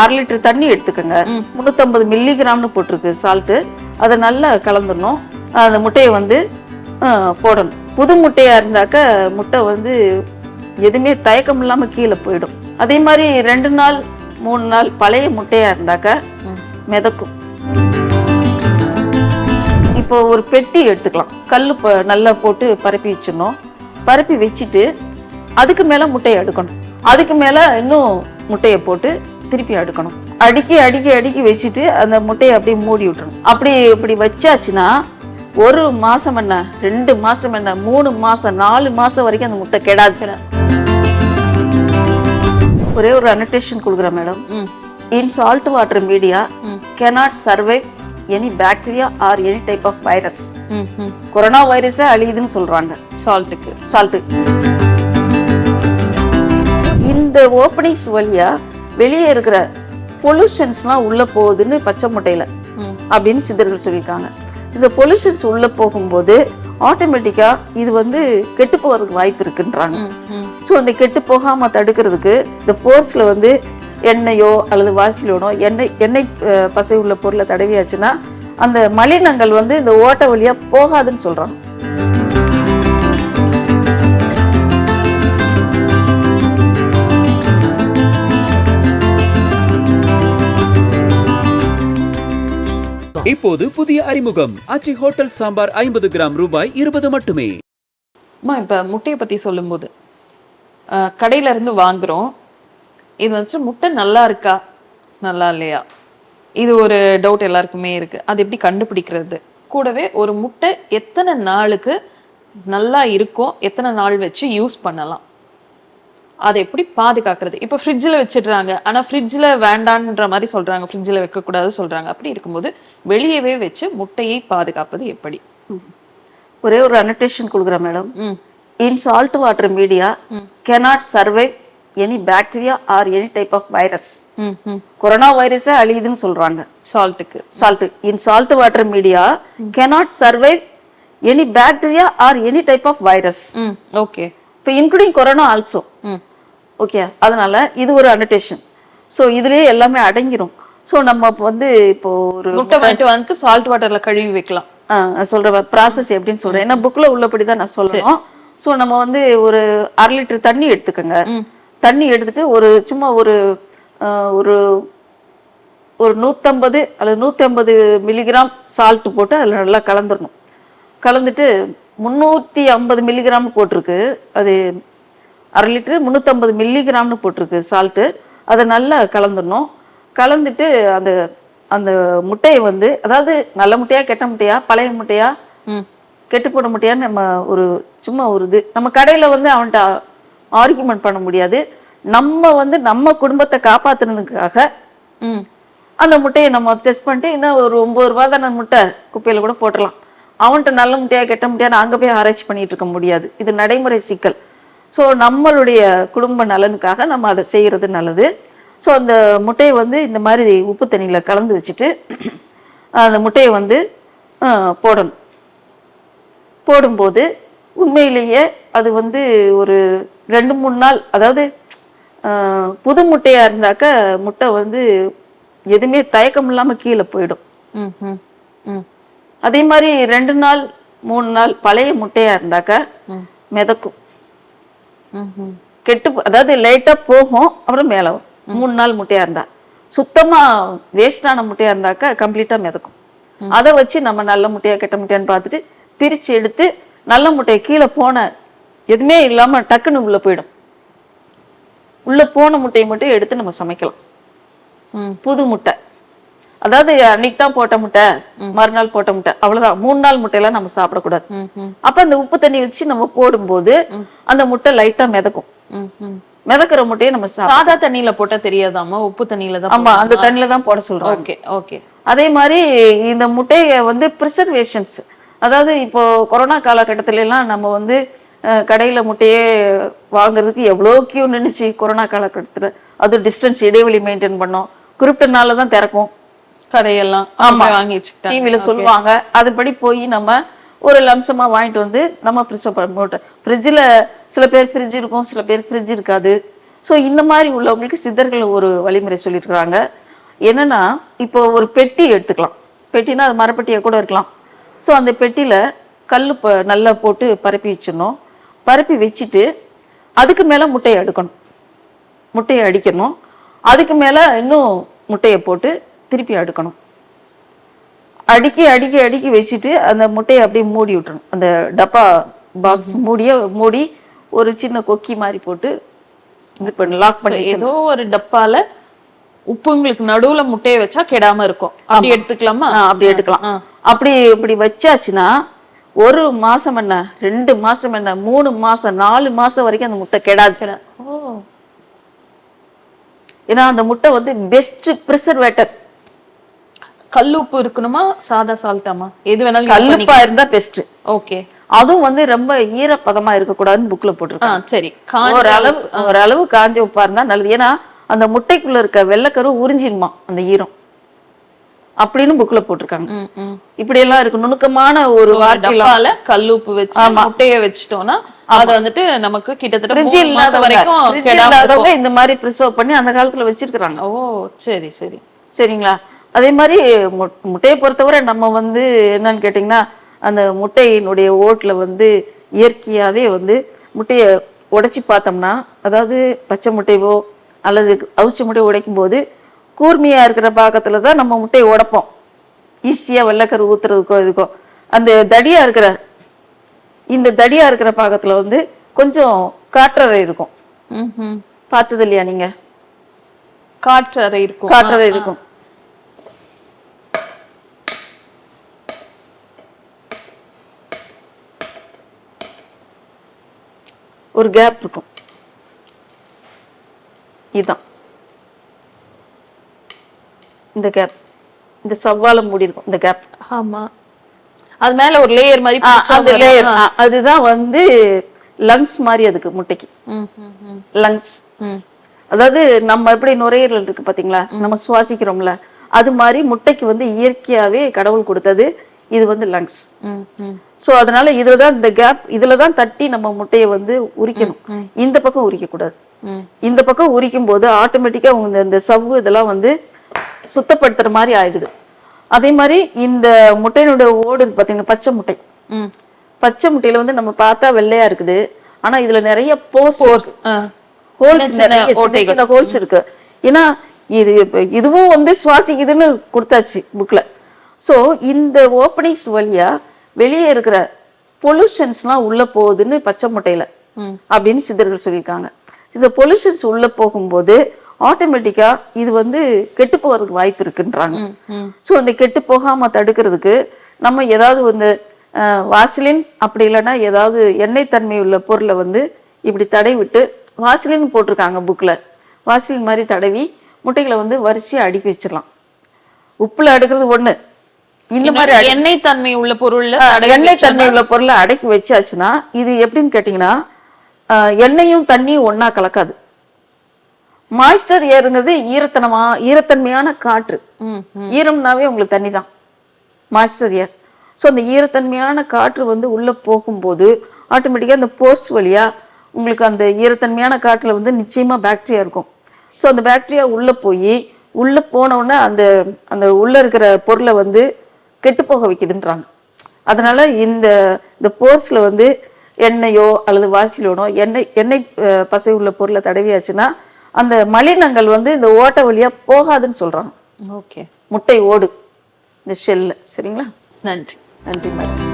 அரை லிட்டர் தண்ணி எடுத்துக்கோங்க. முந்நூற்றம்பது மில்லிகிராம்னு போட்டிருக்கு சால்ட்டு அதை நல்லா கலந்துடணும். அந்த முட்டையை வந்து போடணும். புது முட்டையா இருந்தாக்க முட்டை வந்து எதுவுமே தயக்கம் இல்லாம கீழே போயிடும். அதே மாதிரி ரெண்டு நாள் மூணு நாள் பழைய முட்டையா இருந்தாக்க. மிதக்கும். இப்போ ஒரு பெட்டி எடுத்துக்கலாம். கல் நல்லா போட்டு பரப்பி வச்சிடணும். பரப்பி வச்சுட்டு அதுக்கு மேல முட்டையை அடுக்கணும். அதுக்கு மேல இன்னும் முட்டையை போட்டு திருப்பி அடுக்கணும். அடுக்கி அடுக்கி அடுக்கி வச்சுட்டு அந்த முட்டையை அப்படியே மூடி விட்டுறணும் அப்படி இப்படி வச்சாச்சுன்னா ஒரு மாசம் என்ன ரெண்டு மாசம் என்ன மூணு மாசம் நாலு மாசம் வரைக்கும் அந்த முட்டை கெடாது. கெடாது ஒரே ஒரு அனடேஷன் கொடுக்குறேன் மேடம் ம். In salt water media cannot survive any bacteria or any type of virus corona வைரஸே அழியுதுன்னு சொல்றாங்க. சால்ட்டுக்கு சால்ட் இந்த ஓப்பனிங்ஸ் வழியா வெளியே இருக்கிற பொல்யூஷன்ஸ்லாம் உள்ள போகுதுன்னு பச்சை முட்டையில அப்படின்னு சித்தர்கள் சொல்லியிருக்காங்க. இந்த பொல்யூஷன்ஸ் உள்ள போகும்போது ஆட்டோமேட்டிக்கா இது வந்து கெட்டு போகிறதுக்கு வாய்ப்பு இருக்குன்றாங்க. ஸோ அந்த கெட்டு போகாம தடுக்கிறதுக்கு இந்த போர்ஸ்ல வந்து எண்ணெயோ அல்லது வாசிலோனோ எண்ணெய் எண்ணெய் பசை உள்ள பொருளை தடவியாச்சுன்னா அந்த மலினங்கள் வந்து இந்த ஓட்டை வழியா போகாதுன்னு சொல்றாங்க. இப்போது புதிய அறிமுகம். ஆச்சி ஹோட்டல் சாம்பார் ஐம்பது கிராம் ரூபாய் இருபது மட்டுமே. அம்மா இப்போ முட்டையை பற்றி சொல்லும்போது கடையிலேருந்து கடையில இருந்து வாங்குறோம். இது வந்துட்டு முட்டை நல்லா இருக்கா? நல்லா இல்லையா? இது ஒரு டவுட் எல்லாருக்குமே இருக்கு. அது எப்படி கண்டுபிடிக்கிறது? கூடவே ஒரு முட்டை எத்தனை நாளுக்கு நல்லா இருக்கும் எத்தனை நாள் வச்சு யூஸ் பண்ணலாம்? அதை எப்படி பாதுகாக்கிறது? இப்போ ஃப்ரிட்ஜில் வச்சிடுறாங்க. ஆனால் ஃப்ரிட்ஜில் வேண்டான்ற மாதிரி சொல்றாங்க. ஃப்ரிட்ஜில் வைக்கக்கூடாது சொல்றாங்க. அப்படி இருக்கும்போது வெளியவே வச்சு முட்டையை பாதுகாப்பது எப்படி? ஒரே ஒரு அனடேஷன் கொடுக்குறேன் madam in salt water media cannot survive any bacteria or any type of virus corona வைரஸே அழியுதுன்னு சொல்றாங்க. சால்ட்டுக்கு salt in salt water media cannot survive any bacteria or any type of virus okay இப்போ including corona also okay அதனால இது ஒரு annotation so இதுலயே எல்லாமே அடங்கிரும். So நம்ம வந்து இப்போ ஒரு முட்டை வாங்கிட்டு வந்து சால்ட் வாட்டர்ல கழுவி வைக்கலாம். சொல்றேன் ப்ராசஸ் எப்படின்னு சொல்றேன். ஏன்னா புக்ல உள்ளபடி தான் நான் சொல்லணும். ஸோ நம்ம வந்து ஒரு அரை லிட்டர் தண்ணி எடுத்துக்கோங்க. தண்ணி எடுத்துட்டு ஒரு சும்மா ஒரு ஒரு ஒரு நூற்றம்பது அல்லது நூற்றி ஐம்பது மில்லிகிராம் சால்ட் போட்டு அதில் நல்லா கலந்துடணும் கலந்துட்டு முந்நூற்றி ஐம்பது மில்லிகிராம் போட்டிருக்கு. அது அரை லிட்டரு முந்நூற்றம்பது மில்லிகிராம்னு போட்டிருக்கு சால்ட்டு அதை நல்லா கலந்துடணும். கலந்துட்டு அந்த அந்த முட்டையை வந்து அதாவது நல்ல முட்டையா கெட்ட முட்டையா பழைய முட்டையா ம். கெட்டு போன முட்டையான்னு நம்ம ஒரு சும்மா ஒரு இது. நம்ம கடையில் வந்து அவன்கிட்ட ஆர்குமெண்ட் பண்ண முடியாது. நம்ம வந்து நம்ம குடும்பத்தை காப்பாத்துனதுக்காக ம். அந்த முட்டையை நம்ம டெஸ்ட் பண்ணிட்டு இன்னும் ஒரு ஒன்பது ரூபா தானே முட்டை குப்பையில கூட போட்டுடலாம். அவன்கிட்ட நல்ல முட்டையா கெட்ட முட்டையான்னு அங்கே போய் ஆராய்ச்சி பண்ணிட்டு இருக்க முடியாது. இது நடைமுறை சிக்கல். ஸோ நம்மளுடைய குடும்ப நலனுக்காக நம்ம அதை செய்கிறது நல்லது. ஸோ அந்த முட்டையை வந்து இந்த மாதிரி உப்பு தண்ணியில் கலந்து வச்சுட்டு அந்த முட்டையை வந்து போடணும். போடும்போது உண்மையிலேயே அது வந்து ஒரு ரெண்டு மூணு நாள் அதாவது புது முட்டையா இருந்தாக்க முட்டை வந்து எதுவுமே தயக்கம் இல்லாம கீழே போயிடும். ம் ம். ம் அதே மாதிரி ரெண்டு நாள் மூணு நாள் பழைய முட்டையா இருந்தாக்க. மிதக்கும். கெட்டு அதாவது லைட்டா போகும் அப்புறம் மேல மூணு நாள் முட்டையா இருந்தா. சுத்தமா வேஸ்டான முட்டையா இருந்தாக்க கம்ப்ளீட்டா மிதக்கும். அதை வச்சு நம்ம நல்ல முட்டையா கெட்ட முட்டையான்னு பார்த்துட்டு பிரிச்சு எடுத்து நல்ல முட்டையை கீழே போன எதுவுமே இல்லாம டக்குன்னு உள்ள போயிடும். உள்ள போன முட்டையை மட்டும் எடுத்து நம்ம சமைக்கலாம். ம். புது முட்டை. அதாவது அன்னைக்கு தான் போட்ட முட்டை மறுநாள் போட்ட முட்டை. அவ்வளவுதான். மூணு நாள் முட்டையெல்லாம் நம்ம சாப்பிடக்கூடாது. அப்ப அந்த உப்பு தண்ணி வச்சு நம்ம போடும்போது அந்த முட்டை லைட்டா மிதக்கும். மிதக்கிற முட்டையை நம்ம சாதா தண்ணியில போட்டா தெரியாதாம்மா? உப்பு தண்ணியில தான் ஆமா அந்த தண்ணியில தான் போட சொல்றாங்க. Okay okay. அதே மாதிரி இந்த முட்டையை வந்து ப்ரிசர்வேஷன்ஸ் அதாவது இப்போ கொரோனா காலகட்டத்தில எல்லாம் நம்ம வந்து கடையில முட்டையே வாங்குறதுக்கு எவ்வளோ கியூ நின்னுச்சு கொரோனா காலகட்டத்துல. அது டிஸ்டன்ஸ் இடைவெளி மெயின்டைன் பண்ணோம். குறிப்பிட்ட நாள்ல தான் திறக்கும். கடையெல்லாம் ஆமா. வாங்கி வச்சுக்கிட்டாங்க. டிவியில சொல்லுவாங்க. அதுபடி போய் நம்ம ஒரு லம்சமா வாங்கிட்டு வந்து நம்ம ப்ரிசர்வ் பண்ண ஃப்ரிட்ஜில் சில பேர் ஃப்ரிட்ஜ் இருக்கும் சில பேர் ஃப்ரிட்ஜ் இருக்காது. ஸோ இந்த மாதிரி உள்ளவங்களுக்கு சித்தர்கள் ஒரு வழிமுறை சொல்லியிருக்கிறாங்க. என்னன்னா இப்போ ஒரு பெட்டி எடுத்துக்கலாம். பெட்டினா அது மரப்பெட்டியாக கூட இருக்கலாம். ஸோ அந்த பெட்டியில் கல் ப நல்லா போட்டு பரப்பி வச்சிடணும். பரப்பி வச்சுட்டு அதுக்கு மேலே முட்டையை அடுக்கணும். முட்டையை அடிக்கணும். அதுக்கு மேலே இன்னும் முட்டையை போட்டு திருப்பி அடுக்கணும். அடுக்கி அடுக்கி அடுக்கி வச்சுட்டு அந்த முட்டையை அப்படியே மூடி விட்டுறணும். அந்த டப்பா பாக்ஸ் மூடிய மூடி ஒரு சின்ன கொக்கி மாதிரி போட்டு இது பண்ணி லாக் பண்ணி ஏதோ ஒரு டப்பால உப்புங்களுக்கு நடுவுல முட்டையை வச்சா கெடாம இருக்கும். அப்படி எடுத்துக்கலாமா? அப்படி எடுக்கலாம். அப்படி இப்படி வச்சாச்சுன்னா ஒரு மாசம் என்ன ரெண்டு மாசம் என்ன மூணு மாசம் நாலு மாசம் வரைக்கும் அந்த முட்டை கெடாது. கெடா ஓ. ஏன்னா அந்த முட்டை வந்து பெஸ்ட் ப்ரிசர்வேட்டர் கல்லுப்பு இருக்கணுமா? சாதா சால்ட்டாமா? எது வேணாலும் கல்லுப்பா இருந்தா பெஸ்ட் ஓகே அதுவும் வந்து ரொம்ப ஈரப்பதமா இருக்கக்கூடாதுன்னு புக்ல ஆ போட்டிருக்காங்க. சரி. ஓரளவு ஓரளவு காஞ்ச உப்பா இருந்தா நல்லது. ஏன்னா அந்த முட்டைக்குள்ள இருக்க வெள்ளைக்கரு உறிஞ்சிருமா அந்த ஈரம்? அப்படின்னு புக்ல போட்டிருக்காங்க. இப்படி எல்லாம் இருக்கு. நுணுக்கமான ஒரு வார்த்தையில கல்லுப்பு வச்சு முட்டைய வச்சுட்டோம்னா அது வந்துட்டு நமக்கு கிட்டத்தட்ட ஃப்ரிட்ஜ் வரைக்கும் இந்த மாதிரி ப்ரிசர்வ் பண்ணி அந்த காலத்துல வச்சிருக்கிறாங்க. ஓ சரி சரி. சரிங்களா? அதே மாதிரி மு- முட்டையை பொறுத்தவரை நம்ம வந்து என்னன்னு கேட்டிங்கன்னா அந்த முட்டையினுடைய ஓட்டுல வந்து இயற்கையாவே வந்து முட்டையை உடைச்சி பார்த்தோம்னா அதாவது பச்சை முட்டையவோ அல்லது அவிச்ச முட்டையை உடைக்கும் போது கூர்மையா இருக்கிற பாகத்துல தான் நம்ம முட்டையை உடைப்போம். ஈஸியா வெள்ளைக்கரு ஊத்துறதுக்கோ இதுக்கோ. அந்த தடியா இருக்கிற இந்த தடியா இருக்கிற பாகத்துல வந்து கொஞ்சம் காற்றறை இருக்கும். பார்த்தது இல்லையா நீங்க? காற்றறை இருக்கும். காற்றறை இருக்கும். ஒரு கேப் இருக்கும். இதுதான் இந்த கேப் இந்த சவ்வால மூடி இருக்கும். இந்த கேப் ஆமா. அது மேல ஒரு லேயர் மாதிரி அந்த. லேயர் அதுதான் வந்து லங்ஸ் மாதிரி அதுக்கு முட்டைக்கு. லங்ஸ். அதாவது நம்ம எப்படி நுரையீரல் இருக்கு பாத்தீங்களா? நம்ம சுவாசிக்கிறோம்ல. அது மாதிரி முட்டைக்கு வந்து இயற்கையாவே கடவுள் கொடுத்தது இது வந்து லங்ஸ். ஸோ அதனால இதுல தான் இந்த கேப் இதுல தான் தட்டி நம்ம முட்டையை வந்து உரிக்கணும். இந்த பக்கம் உரிக்க கூடாது ம். இந்த பக்கம் உரிக்கும் போது ஆட்டோமேட்டிக்கா உங்க இந்த சவ்வு இதெல்லாம் வந்து சுத்தப்படுத்துற மாதிரி ஆயிடுது. அதே மாதிரி இந்த முட்டையினுடைய ஓடு இருக்கு பாத்தீங்கன்னா பச்சை முட்டை. பச்சை முட்டையில வந்து நம்ம பார்த்தா வெள்ளையா இருக்குது. ஆனா இதுல நிறைய போர்ஸ் ஆ. ஹோல்ஸ் நிறைய சின்ன ஹோல்ஸ் இருக்கு. ஏன்னா இது இதுவும் வந்து சுவாசிக்குதுன்னு கொடுத்தாச்சு புக்ல சோ இந்த ஓப்பனிங்ஸ் வழியா வெளியே இருக்கிற பொல்யூஷன்ஸ்லாம் உள்ள போகுதுன்னு பச்சை முட்டையில. அப்படின்னு சித்தர்கள் சொல்லியிருக்காங்க. இந்த பொல்யூஷன்ஸ் உள்ள போகும்போது ஆட்டோமேட்டிக்கா இது வந்து கெட்டு போகிறதுக்கு வாய்ப்பு இருக்குன்றாங்க. ஸோ அந்த கெட்டு போகாம தடுக்கிறதுக்கு நம்ம ஏதாவது வந்து வாசலின் அப்படி இல்லைன்னா ஏதாவது எண்ணெய் தன்மை உள்ள பொருளை வந்து இப்படி தடவி விட்டு வாசலின் போட்டிருக்காங்க புக்கில் வாசலின் மாதிரி தடவி முட்டைகளை வந்து வரிசையாக அடுக்கி வச்சிடலாம். உப்புல அடுக்கிறது ஒண்ணு. இந்த மாதிரி எண்ணெய் தன்மை உள்ள தடவி எண்ணெய் தன்மை உள்ள பொருளை அடக்கி வச்சாச்சுன்னா இது எப்படின்னு கேட்டிங்கன்னா எண்ணெயும் தண்ணியும் ஒண்ணா கலக்காது. மாய்ஸ்டர் ஏறுங்கிறது ஈரத்தனமா ஈரத்தன்மையான காற்று. ஈரம்னாவே உங்களுக்கு தண்ணி தான். மாய்ஸ்டர் ஏர் ஸோ அந்த ஈரத்தன்மையான காற்று வந்து உள்ள போகும்போது ஆட்டோமேட்டிக்காக அந்த போஸ்ட் வழியா உங்களுக்கு அந்த ஈரத்தன்மையான காற்றுல வந்து நிச்சயமா பாக்டீரியா இருக்கும். ஸோ அந்த பாக்டீரியா உள்ள போய் உள்ள போன உடனே அந்த அந்த உள்ள இருக்கிற பொருளை வந்து கெட்டு போக வைக்குதுன்றாங்க. அதனால இந்த இந்த போர்ஸ்ல வந்து எண்ணெயோ அல்லது வாசிலோனோ எண்ணெய் எண்ணெய் பசை உள்ள பொருளை தடவியாச்சுன்னா அந்த மலினங்கள் வந்து இந்த ஓட்டை வழியா போகாதுன்னு சொல்றாங்க. ஓகே. முட்டை ஓடு. இந்த ஷெல்ல. சரிங்களா? நன்றி. நன்றி மேடம்.